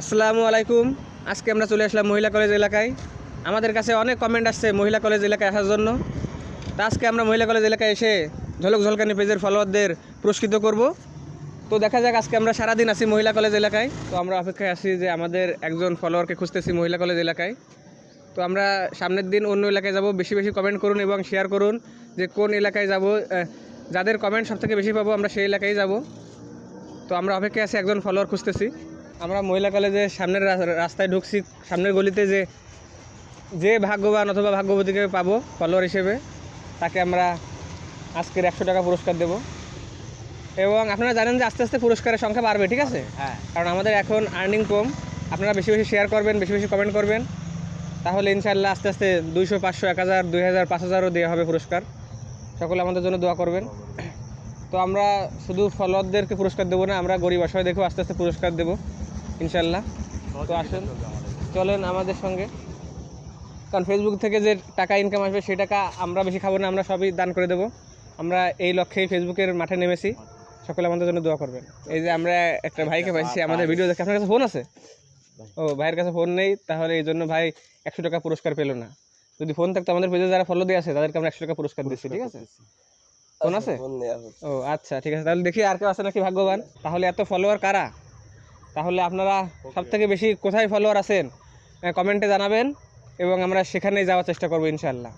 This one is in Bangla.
আসসালামু আলাইকুম। আজকে আমরা চলে আসলাম মহিলা কলেজ এলাকায়। আমাদের কাছে অনেক কমেন্ট আসছে মহিলা কলেজ এলাকায় আসার জন্য। তা আজকে আমরা মহিলা কলেজ এলাকায় এসে ঝলক ঝলকানি পেজের ফলোয়ারদের পুরস্কৃত করব। তো দেখা যাক আজকে আমরা সারাদিন আছি মহিলা কলেজ এলাকায়। তো আমরা অপেক্ষায় আছি যে আমাদের একজন ফলোয়ারকে খুঁজতেছি মহিলা কলেজ এলাকায়। তো আমরা সামনের দিন অন্য এলাকায় যাব। বেশি বেশি কমেন্ট করুন এবং শেয়ার করুন যে কোন এলাকায় যাব। যাদের কমেন্ট সবথেকে বেশি পাবো আমরা সেই এলাকায় যাব। তো আমরা অপেক্ষায় আছি, একজন ফলোয়ার খুঁজতেছি। আমরা মহিলা কলেজের সামনের রাস্তায় ঢুকছি সামনের গলিতে যে যে ভাগ্যবান অথবা ভাগ্যবতীকে পাবো ফলোয়ার হিসেবে তাকে আমরা আজকের একশো টাকা পুরস্কার দেব। এবং আপনারা জানেন যে আস্তে আস্তে পুরস্কারের সংখ্যা বাড়বে ঠিক আছে? হ্যাঁ। কারণ আমাদের এখন আর্নিং কম। আপনারা বেশি বেশি শেয়ার করবেন বেশি বেশি কমেন্ট করবেন। তাহলে ইনশাল্লাহ আস্তে আস্তে দুইশো পাঁচশো এক হাজার দুই হাজার পাঁচ হাজারও দেওয়া হবে পুরস্কার। সকলে আমাদের জন্য দোয়া করবেন। তো আমরা শুধু ফলোয়ারদেরকে পুরস্কার দেবো না আমরা গরিব অসহায় দেখেও আস্তে আস্তে পুরস্কার দেবো। ইনশাল্লাহ। তো আসুন চলেন আমাদের সঙ্গে। কারণ ফেসবুক থেকে যে টাকা ইনকাম আসবে সেই টাকা আমরা বেশি খাব না আমরা সবই দান করে দেবো। আমরা এই লক্ষ্যেই ফেসবুকের মাঠে নেমেছি। সকলে আমাদের জন্য দোয়া করবেন। এই যে আমরা একটা ভাইকে পাইছি আমাদের ভিডিও দেখে। আপনার কাছে ফোন আছে? ও ভাইয়ের কাছে ফোন নেই তাহলে এই জন্য ভাই একশো টাকা পুরস্কার পেল না। যদি ফোন থাকতো আমাদের পেজে যারা ফলো দিয়ে আছে তাদেরকে আমরা একশো টাকা পুরস্কার দিচ্ছি ঠিক আছে? ফোন আছে? ও আচ্ছা ঠিক আছে। তাহলে দেখি আর কেউ আছে নাকি ভাগ্যবান। তাহলে এত ফলোয়ার কারা? তাহলে আপনারা সব থেকে বেশি কোথায় ফলোয়ার আছেন কমেন্টে জানাবেন এবং আমরা সেখানেই যাওয়ার চেষ্টা করব ইনশাল্লাহ